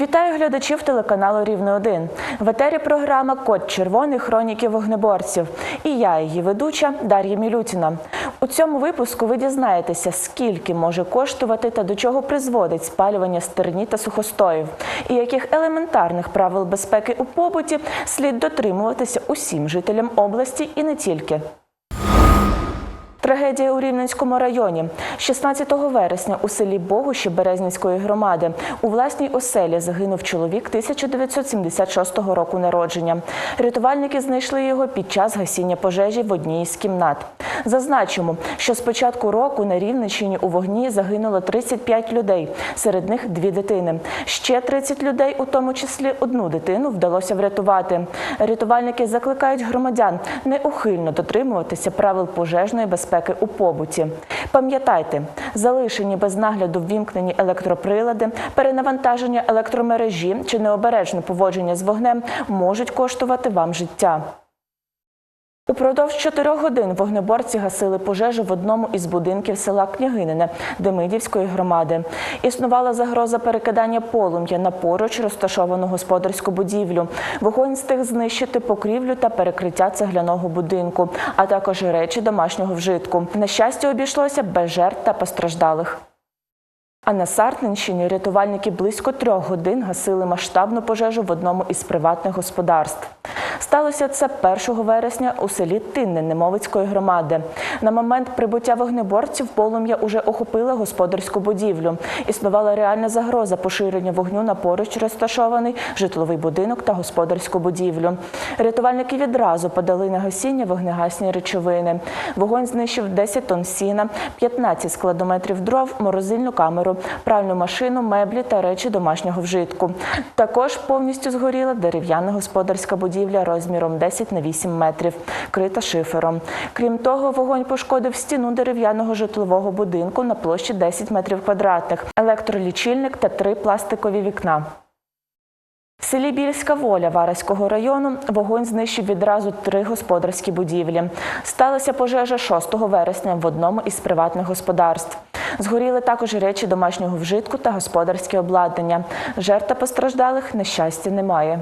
Вітаю глядачів телеканалу Рівне 1 В етері програма Код червоний хроніки вогнеборців. І я, її ведуча Дар'я Мілютіна. У цьому випуску ви дізнаєтеся, скільки може коштувати та до чого призводить спалювання стерні та сухостоїв, і яких елементарних правил безпеки у побуті слід дотримуватися усім жителям області і не тільки. Трагедія у Рівненському районі 16 вересня у селі Богуші Березнівської громади у власній оселі загинув чоловік 1976 року народження. Рятувальники знайшли його під час гасіння пожежі в одній із кімнат. Зазначимо, що з початку року на Рівненщині у вогні загинуло 35 людей, серед них дві дитини. Ще 30 людей, у тому числі одну дитину, вдалося врятувати. Рятувальники закликають громадян неухильно дотримуватися правил пожежної безпеки у побуті. Пам'ятайте, залишені без нагляду ввімкнені електроприлади, перенавантаження електромережі чи необережне поводження з вогнем можуть коштувати вам життя. Упродовж чотирьох годин вогнеборці гасили пожежу в одному із будинків села Княгинине Демидівської громади. Існувала загроза перекидання полум'я на поруч розташовану господарську будівлю. Вогонь встиг знищити покрівлю та перекриття цегляного будинку, а також речі домашнього вжитку. На щастя, обійшлося без жертв та постраждалих. А на Сартненщині рятувальники близько трьох годин гасили масштабну пожежу в одному із приватних господарств. Сталося це 1 вересня у селі Тинне Немовицької громади. На момент прибуття вогнеборців полум'я уже охопило господарську будівлю. Існувала реальна загроза поширення вогню на поруч розташований житловий будинок та господарську будівлю. Рятувальники відразу подали на гасіння вогнегасні речовини. Вогонь знищив 10 тонн сіна, 15 складометрів дров, морозильну камеру, пральну машину, меблі та речі домашнього вжитку. Також повністю згоріла дерев'яна господарська будівля розміром 10 на 8 метрів, крита шифером. Крім того, вогонь пошкодив стіну дерев'яного житлового будинку на площі 10 метрів квадратних, електролічильник та три пластикові вікна. В селі Більська воля Вараського району вогонь знищив відразу три господарські будівлі. Сталася пожежа 6 вересня в одному із приватних господарств. Згоріли також речі домашнього вжитку та господарське обладнання. Жертв та постраждалих, на щастя, немає.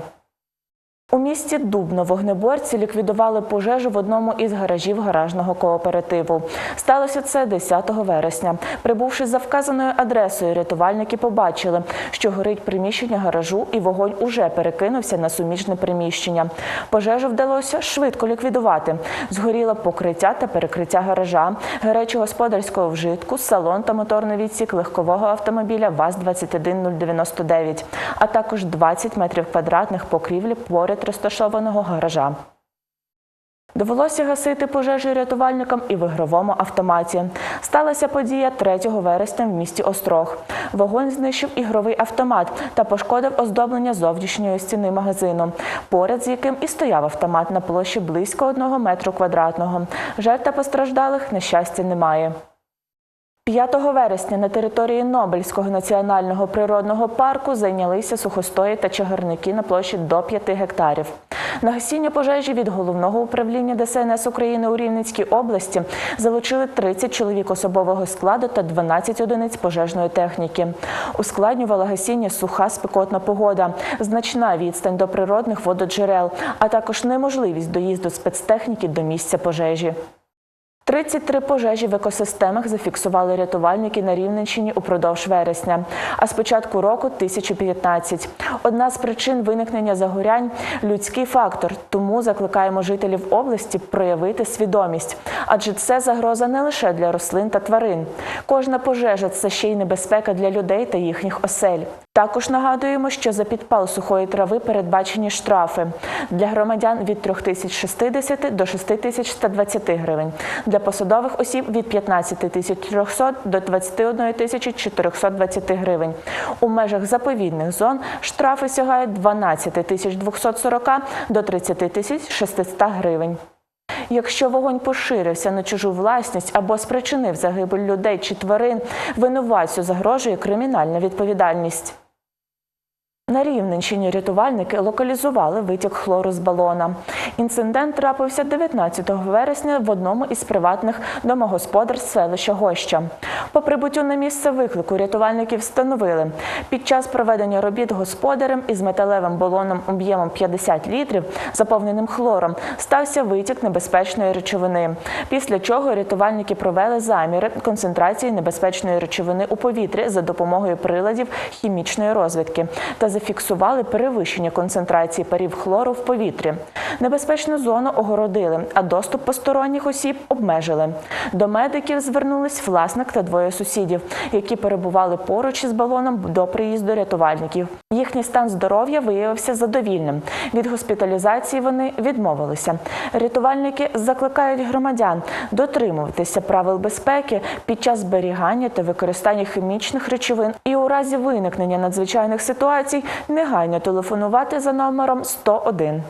У місті Дубно вогнеборці ліквідували пожежу в одному із гаражів гаражного кооперативу. Сталося це 10 вересня. Прибувши за вказаною адресою, рятувальники побачили, що горить приміщення гаражу, і вогонь уже перекинувся на суміжне приміщення. Пожежу вдалося швидко ліквідувати. Згоріло покриття та перекриття гаража, гарячого господарського вжитку, салон та моторний відсік легкового автомобіля ВАЗ-21099, а також 20 метрів квадратних покрівлі поряд розташованого гаража. Довелося гасити пожежі рятувальникам і в ігровому автоматі. Сталася подія 3 вересня в місті Острог. Вогонь знищив ігровий автомат та пошкодив оздоблення зовнішньої стіни магазину, поряд з яким і стояв автомат на площі близько одного метру квадратного. Жертв та постраждалих, на щастя, немає. 5 вересня на території Нобельського національного природного парку зайнялися сухостої та чагарники на площі до 5 гектарів. На гасіння пожежі від головного управління ДСНС України у Рівненській області залучили 30 чоловік особового складу та 12 одиниць пожежної техніки. Ускладнювала гасіння суха спекотна погода, значна відстань до природних вододжерел, а також неможливість доїзду спецтехніки до місця пожежі. 33 пожежі в екосистемах зафіксували рятувальники на Рівненщині упродовж вересня, а з початку року 1015. Одна з причин виникнення загорянь людський фактор. Тому закликаємо жителів області проявити свідомість, адже це загроза не лише для рослин та тварин. Кожна пожежа це ще й небезпека для людей та їхніх осель. Також нагадуємо, що за підпал сухої трави передбачені штрафи для громадян від 3060 до 6120 гривень, для посадових осіб від 15 300 до 21 420 гривень. У межах заповідних зон штрафи сягають 12 240 до 30 600 гривень. Якщо вогонь поширився на чужу власність або спричинив загибель людей чи тварин, винуватцю загрожує кримінальна відповідальність. На Рівненщині рятувальники локалізували витік хлору з балона. Інцидент трапився 19 вересня в одному із приватних домогосподарств селища Гоща. По прибуттю на місце виклику рятувальники встановили, під час проведення робіт господарем із металевим балоном об'ємом 50 літрів, заповненим хлором, стався витік небезпечної речовини. Після чого рятувальники провели заміри концентрації небезпечної речовини у повітрі за допомогою приладів хімічної розвідки та зафіксували перевищення концентрації парів хлору в повітрі. Небезпечну зону огородили, а доступ посторонніх осіб обмежили. До медиків звернулись власник та двоє сусідів, які перебували поруч із балоном до приїзду рятувальників. Їхній стан здоров'я виявився задовільним. Від госпіталізації вони відмовилися. Рятувальники закликають громадян дотримуватися правил безпеки під час зберігання та використання хімічних речовин і у разі виникнення надзвичайних ситуацій негайно телефонувати за номером 101.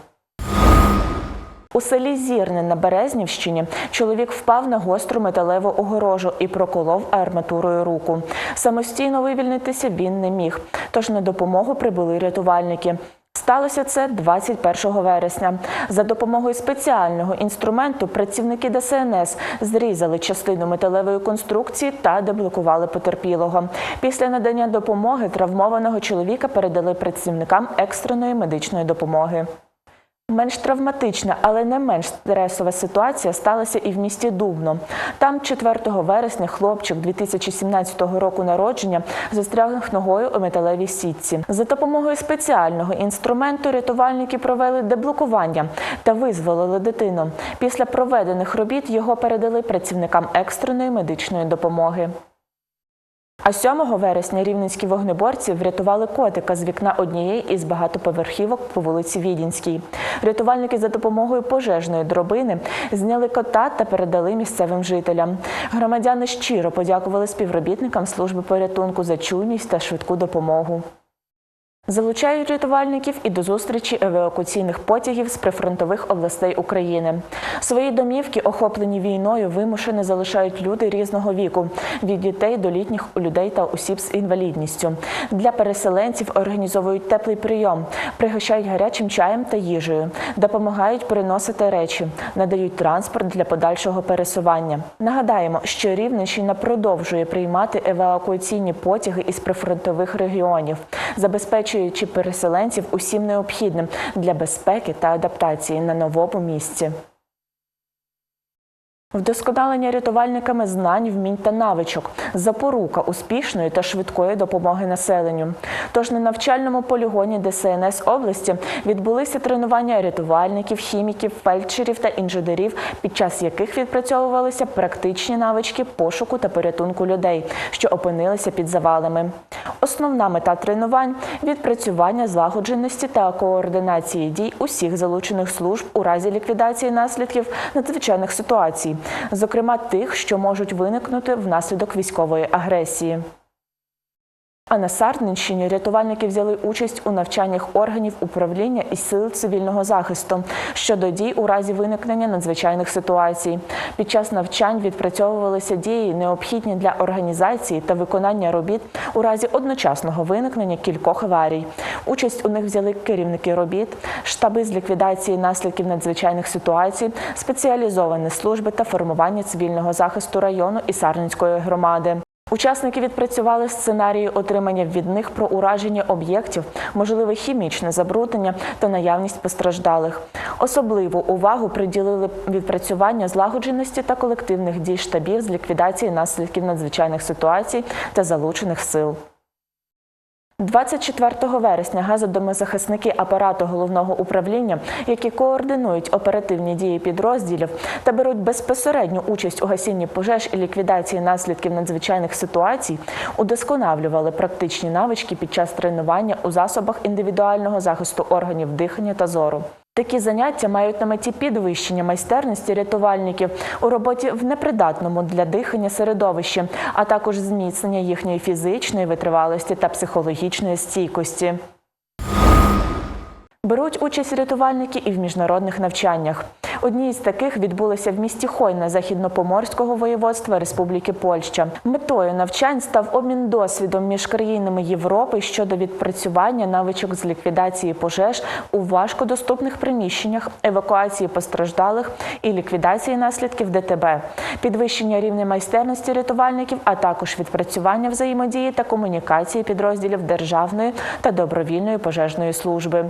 У селі Зірне на Березнівщині чоловік впав на гостру металеву огорожу і проколов арматурою руку. Самостійно вивільнитися він не міг, тож на допомогу прибули рятувальники. Сталося це 21 вересня. За допомогою спеціального інструменту працівники ДСНС зрізали частину металевої конструкції та деблокували потерпілого. Після надання допомоги травмованого чоловіка передали працівникам екстреної медичної допомоги. Менш травматична, але не менш стресова ситуація сталася і в місті Дубно. Там 4 вересня хлопчик 2017 року народження застряг ногою у металевій сітці. За допомогою спеціального інструменту рятувальники провели деблокування та визволили дитину. Після проведених робіт його передали працівникам екстреної медичної допомоги. А 7 вересня рівненські вогнеборці врятували котика з вікна однієї із багатоповерхівок по вулиці Відінській. Рятувальники за допомогою пожежної дробини зняли кота та передали місцевим жителям. Громадяни щиро подякували співробітникам служби порятунку за чуйність та швидку допомогу. Залучають рятувальників і до зустрічі евакуаційних потягів з прифронтових областей України. Свої домівки, охоплені війною, вимушено залишають люди різного віку від дітей до літніх людей та осіб з інвалідністю. Для переселенців організовують теплий прийом, пригощають гарячим чаєм та їжею, допомагають переносити речі, надають транспорт для подальшого пересування. Нагадаємо, що Рівненщина продовжує приймати евакуаційні потяги із прифронтових регіонів, забезпечуючи переселенців усім необхідним для безпеки та адаптації на новому місці. Вдосконалення рятувальниками знань, вмінь та навичок запорука успішної та швидкої допомоги населенню. Тож на навчальному полігоні ДСНС області відбулися тренування рятувальників, хіміків, фельдшерів та інженерів, під час яких відпрацьовувалися практичні навички пошуку та порятунку людей, що опинилися під завалами. Основна мета тренувань відпрацювання злагодженості та координації дій усіх залучених служб у разі ліквідації наслідків надзвичайних ситуацій, зокрема тих, що можуть виникнути внаслідок військової агресії. А на Сарненщині рятувальники взяли участь у навчаннях органів управління і сил цивільного захисту щодо дій у разі виникнення надзвичайних ситуацій. Під час навчань відпрацьовувалися дії, необхідні для організації та виконання робіт у разі одночасного виникнення кількох аварій. Участь у них взяли керівники робіт, штаби з ліквідації наслідків надзвичайних ситуацій, спеціалізовані служби та формування цивільного захисту району і Сарненської громади. Учасники відпрацювали сценарії отримання від них про ураження об'єктів, можливе хімічне забруднення та наявність постраждалих. Особливу увагу приділили відпрацювання злагодженості та колективних дій штабів з ліквідації наслідків надзвичайних ситуацій та залучених сил. 24 вересня газодомозахисники апарату головного управління, які координують оперативні дії підрозділів та беруть безпосередню участь у гасінні пожеж і ліквідації наслідків надзвичайних ситуацій, удосконалювали практичні навички під час тренування у засобах індивідуального захисту органів дихання та зору. Такі заняття мають на меті підвищення майстерності рятувальників у роботі в непридатному для дихання середовищі, а також зміцнення їхньої фізичної витривалості та психологічної стійкості. Беруть участь рятувальники і в міжнародних навчаннях. Одні із таких відбулися в місті Хойна Західнопоморського воєводства Республіки Польща. Метою навчань став обмін досвідом між країнами Європи щодо відпрацювання навичок з ліквідації пожеж у важкодоступних приміщеннях, евакуації постраждалих і ліквідації наслідків ДТБ, підвищення рівня майстерності рятувальників, а також відпрацювання взаємодії та комунікації підрозділів державної та добровільної пожежної служби.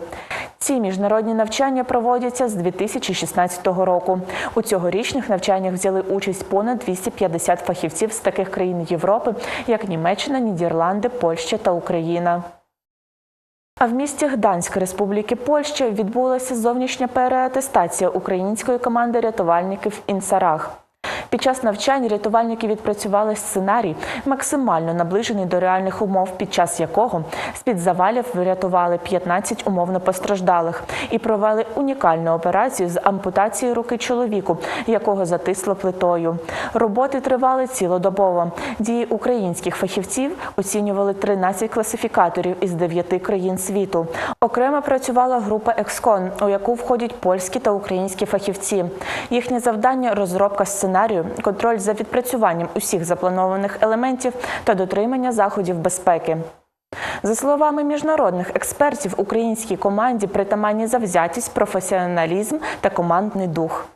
Ці міжнародні навчання проводяться з 2016 року. У цьогорічних навчаннях взяли участь понад 250 фахівців з таких країн Європи, як Німеччина, Нідерланди, Польща та Україна. А в місті Гданськ Республіки Польща відбулася зовнішня переатестація української команди рятувальників Інсарах. Під час навчань рятувальники відпрацювали сценарій, максимально наближений до реальних умов, під час якого з-під завалів врятували 15 умовно постраждалих і провели унікальну операцію з ампутації руки чоловіку, якого затисло плитою. Роботи тривали цілодобово. Дії українських фахівців оцінювали 13 класифікаторів із 9 країн світу. Окремо працювала група Екскон, у яку входять польські та українські фахівці. Їхнє завдання розробка сценарію, контроль за відпрацюванням усіх запланованих елементів та дотримання заходів безпеки. За словами міжнародних експертів, українській команді притаманні завзятість, професіоналізм та командний дух.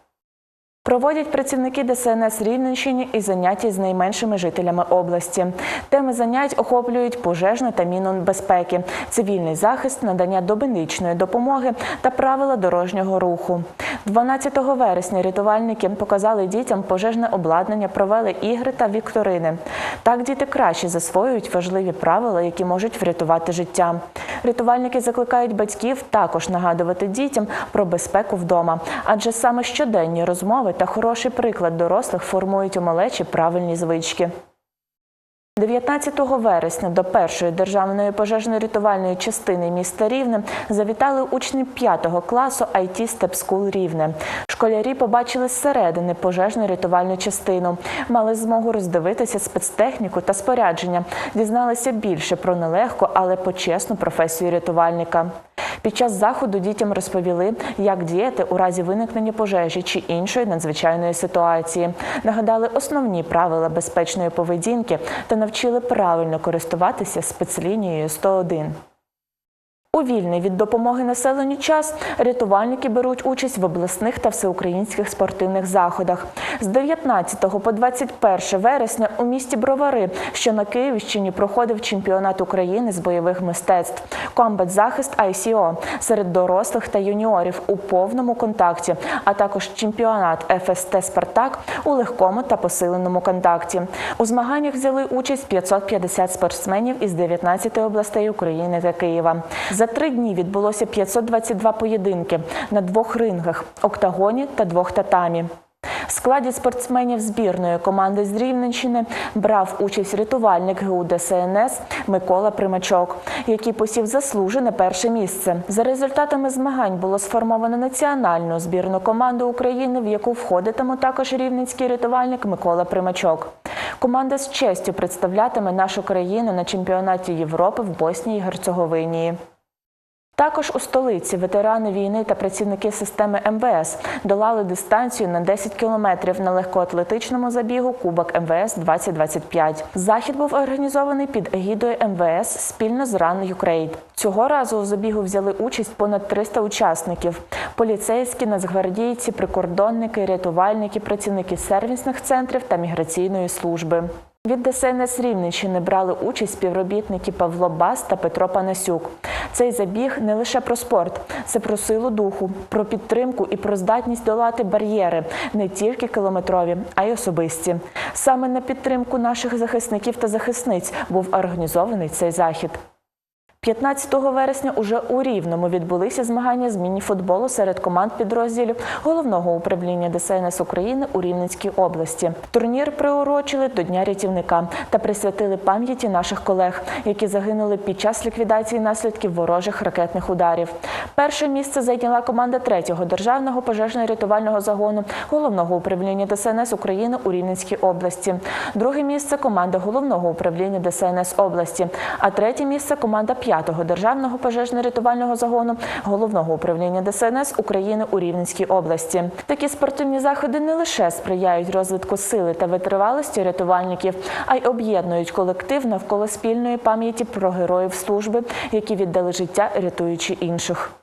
Проводять працівники ДСНС Рівненщини і заняття з найменшими жителями області. Теми занять охоплюють пожежну та мінну безпеки, цивільний захист, надання добиничної допомоги та правила дорожнього руху. 12 вересня рятувальники показали дітям пожежне обладнання, провели ігри та вікторини. Так діти краще засвоюють важливі правила, які можуть врятувати життя. Рятувальники закликають батьків також нагадувати дітям про безпеку вдома, адже саме щоденні розмови та хороший приклад дорослих формують у малечі правильні звички. 19 вересня до першої державної пожежно-рятувальної частини міста Рівне завітали учні 5 класу IT Step School Рівне. Школярі побачили зсередини пожежно-рятувальну частину, мали змогу роздивитися спецтехніку та спорядження, дізналися більше про нелегку, але почесну професію рятувальника. Під час заходу дітям розповіли, як діяти у разі виникнення пожежі чи іншої надзвичайної ситуації. Нагадали основні правила безпечної поведінки та навчили правильно користуватися спецлінією 101. У вільний від допомоги населенню час рятувальники беруть участь в обласних та всеукраїнських спортивних заходах. З 19 по 21 вересня у місті Бровари, що на Київщині, проходив чемпіонат України з бойових мистецтв Комбат захист ICO серед дорослих та юніорів у повному контакті, а також чемпіонат ФСТ Спартак у легкому та посиленому контакті. У змаганнях взяли участь 550 спортсменів із 19 областей України та Києва. За три дні відбулося 522 поєдинки на двох рингах октагоні та двох татамі. В складі спортсменів збірної команди з Рівненщини брав участь рятувальник ГУ ДСНС Микола Примачок, який посів заслужене перше місце. За результатами змагань було сформовано національну збірну команду України, в яку входитиме також рівненський рятувальник Микола Примачок. Команда з честю представлятиме нашу країну на чемпіонаті Європи в Боснії і Герцеговині. Також у столиці ветерани війни та працівники системи МВС долали дистанцію на 10 кілометрів на легкоатлетичному забігу Кубок МВС 2025. Захід був організований під егідою МВС спільно з Run Ukraine. Цього разу у забігу взяли участь понад 300 учасників: поліцейські, нацгвардійці, прикордонники, рятувальники, працівники сервісних центрів та міграційної служби. Від ДСНС Рівненщини брали участь співробітники Павло Бас та Петро Панасюк. Цей забіг не лише про спорт, це про силу духу, про підтримку і про здатність долати бар'єри не тільки кілометрові, а й особисті. Саме на підтримку наших захисників та захисниць був організований цей захід. 15 вересня уже у Рівному відбулися змагання з міні-футболу серед команд підрозділів головного управління ДСНС України у Рівненській області. Турнір приурочили до Дня рятівника та присвятили пам'яті наших колег, які загинули під час ліквідації наслідків ворожих ракетних ударів. Перше місце зайняла команда 3-го державного пожежно-рятувального загону головного управління ДСНС України у Рівненській області. Друге місце команда головного управління ДСНС області, а третє місце команда 5 5-го державного пожежно-рятувального загону головного управління ДСНС України у Рівненській області. Такі спортивні заходи не лише сприяють розвитку сили та витривалості рятувальників, а й об'єднують колектив навколо спільної пам'яті про героїв служби, які віддали життя, рятуючи інших.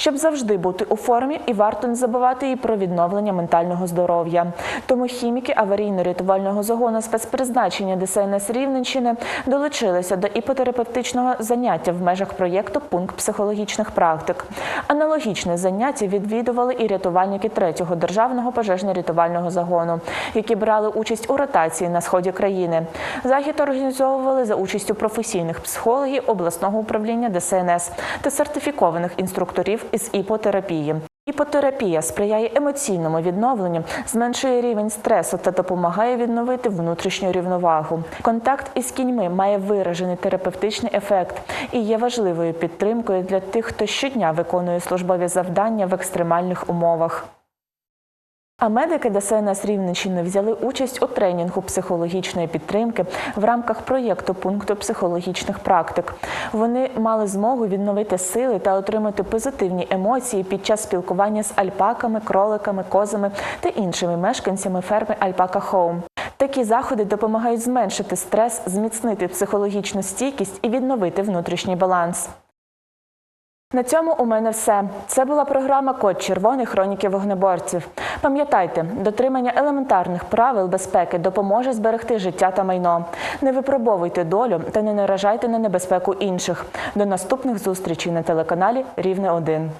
Щоб завжди бути у формі, і варто не забувати і про відновлення ментального здоров'я. Тому хіміки аварійно-рятувального загону спецпризначення ДСНС Рівненщини долучилися до іпотерапевтичного заняття в межах проєкту Пункт психологічних практик. Аналогічне заняття відвідували і рятувальники 3-го державного пожежно-рятувального загону, які брали участь у ротації на сході країни. Захід організовували за участю професійних психологів обласного управління ДСНС та сертифікованих інструкторів із іпотерапії. Іпотерапія сприяє емоційному відновленню, зменшує рівень стресу та допомагає відновити внутрішню рівновагу. Контакт із кіньми має виражений терапевтичний ефект і є важливою підтримкою для тих, хто щодня виконує службові завдання в екстремальних умовах. А медики ДСНС Рівненщини взяли участь у тренінгу психологічної підтримки в рамках проєкту пункту психологічних практик. Вони мали змогу відновити сили та отримати позитивні емоції під час спілкування з альпаками, кроликами, козами та іншими мешканцями ферми Альпака Хоум. Такі заходи допомагають зменшити стрес, зміцнити психологічну стійкість і відновити внутрішній баланс. На цьому у мене все. Це була програма Код червоний хроніки вогнеборців. Пам'ятайте, дотримання елементарних правил безпеки допоможе зберегти життя та майно. Не випробовуйте долю та не наражайте на небезпеку інших. До наступних зустрічей на телеканалі Рівне 1